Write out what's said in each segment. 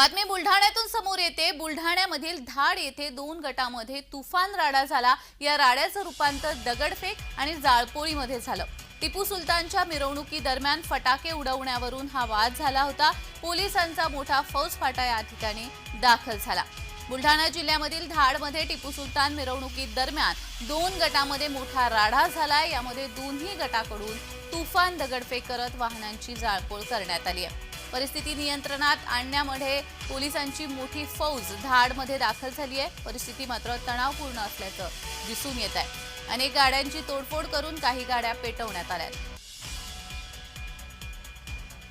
बातमी बुलढाण्यातून समोर येते. बुलढाण्यामधील धाड येथे दोन गटामध्ये तुफान राडा झाला. या राड्याचं रूपांतर दगडफेक आणि जाळपोळीमध्ये झालं. टिपू सुलतानच्या मिरवणुकीदरम्यान फटाके उडवण्यावरून हा वाद झाला होता. पोलिसांचा मोठा फौजफाटा या ठिकाणी दाखल झाला. बुलढाणा जिल्ह्यामधील धाडमध्ये टिपू सुलतान मिरवणुकीदरम्यान दोन गटामध्ये मोठा राडा झाला यामध्ये दोन्ही गटाकडून तुफान दगडफेक करत वाहनांची जाळपोळ करण्यात आली आहे. परिस्थिती नियंत्रणात आणण्यामध्ये पोलिसांची मोठी फौज धाडमध्ये दाखल झाली आहे. परिस्थिती मात्र तणावपूर्ण असल्याचं दिसून येत आहे. अनेक गाड्यांची तोडफोड करून काही गाड्या पेटवण्यात आल्या आहेत.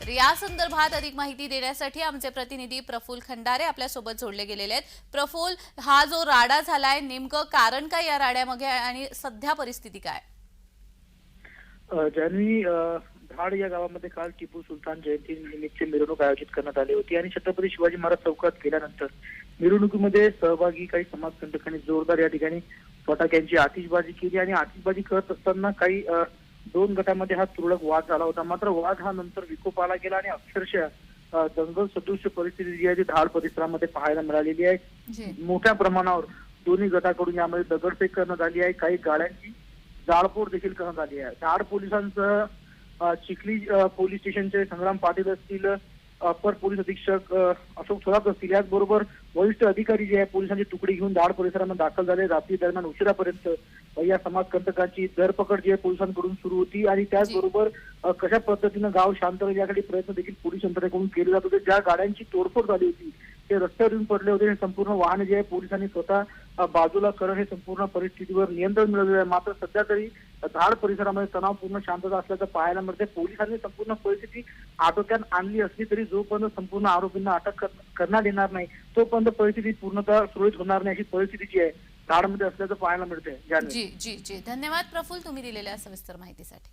तर या संदर्भात अधिक माहिती देण्यासाठी आमचे प्रतिनिधी प्रफुल खंडारे आपल्यासोबत जोडले गेलेले आहेत. प्रफुल हा जो राडा झालाय नेमकं कारण काय या राड्यामध्ये आणि सध्या परिस्थिती काय? अ, धाड या गावामध्ये काल टिपू सुलतान जयंती निमित्त मिरवणूक आयोजित करण्यात आली होती आणि छत्रपती शिवाजी महाराज चौकात गेल्यानंतर मिरवणुकीमध्ये सहभागी काही समाजकंटकांनी जोरदार या ठिकाणी फटाक्यांची आतिषबाजी केली आणि आतिषबाजी करत असताना काही दोन गटामध्ये हा तुरळक वाद झाला होता. मात्र वाद हा नंतर विकोपाला गेला आणि अक्षरशः दंगल सदृश परिस्थिती जी आहे ती धाड परिसरामध्ये पाहायला मिळालेली आहे. मोठ्या प्रमाणावर दोन्ही गटाकडून यामध्ये दगडफेक करण्यात आली आहे. काही गाड्यांची जाळपोळ देखील करण्यात आली आहे. पोलिसांचं अ, चिखली पोलीस स्टेशनचे संग्राम पाटील असतील अपर पोलीस अधीक्षक अशोक थोरात असतील याचबरोबर वरिष्ठ अधिकारी जे आहे पोलिसांची तुकडी घेऊन धाड परिसरामध्ये दाखल झाले. रात्री दरम्यान उशिरापर्यंत या समाजकंटकांची धरपकड जी आहे पोलिसांकडून सुरू होती आणि त्याचबरोबर कशा पद्धतीनं गाव शांत राहील यासाठी प्रयत्न देखील पोलीस यंत्रणेकडून केले जात होते. ज्या गाड्यांची तोडफोड झाली होती ते रस्त्यावर येऊन पडले होते हे संपूर्ण वाहन जे आहे पोलिसांनी स्वतः बाजूला करत हे संपूर्ण परिस्थितीवर नियंत्रण मिळवलेलं आहे. मात्र सध्या तरी धाड परिसरामध्ये तणावपूर्ण शांतता असल्याचं पाहायला मिळते पोलिसांनी संपूर्ण परिस्थिती आटोक्यात आणली असली तरी जोपर्यंत संपूर्ण आरोपींना अटक करण्यात येणार नाही तोपर्यंत परिस्थिती पूर्णतः सुरळीत होणार नाही अशी परिस्थिती जी आहे धाडमध्ये असल्याचं पाहायला मिळते जी जी जी. धन्यवाद प्रफुल तुम्ही दिलेल्या सविस्तर माहितीसाठी.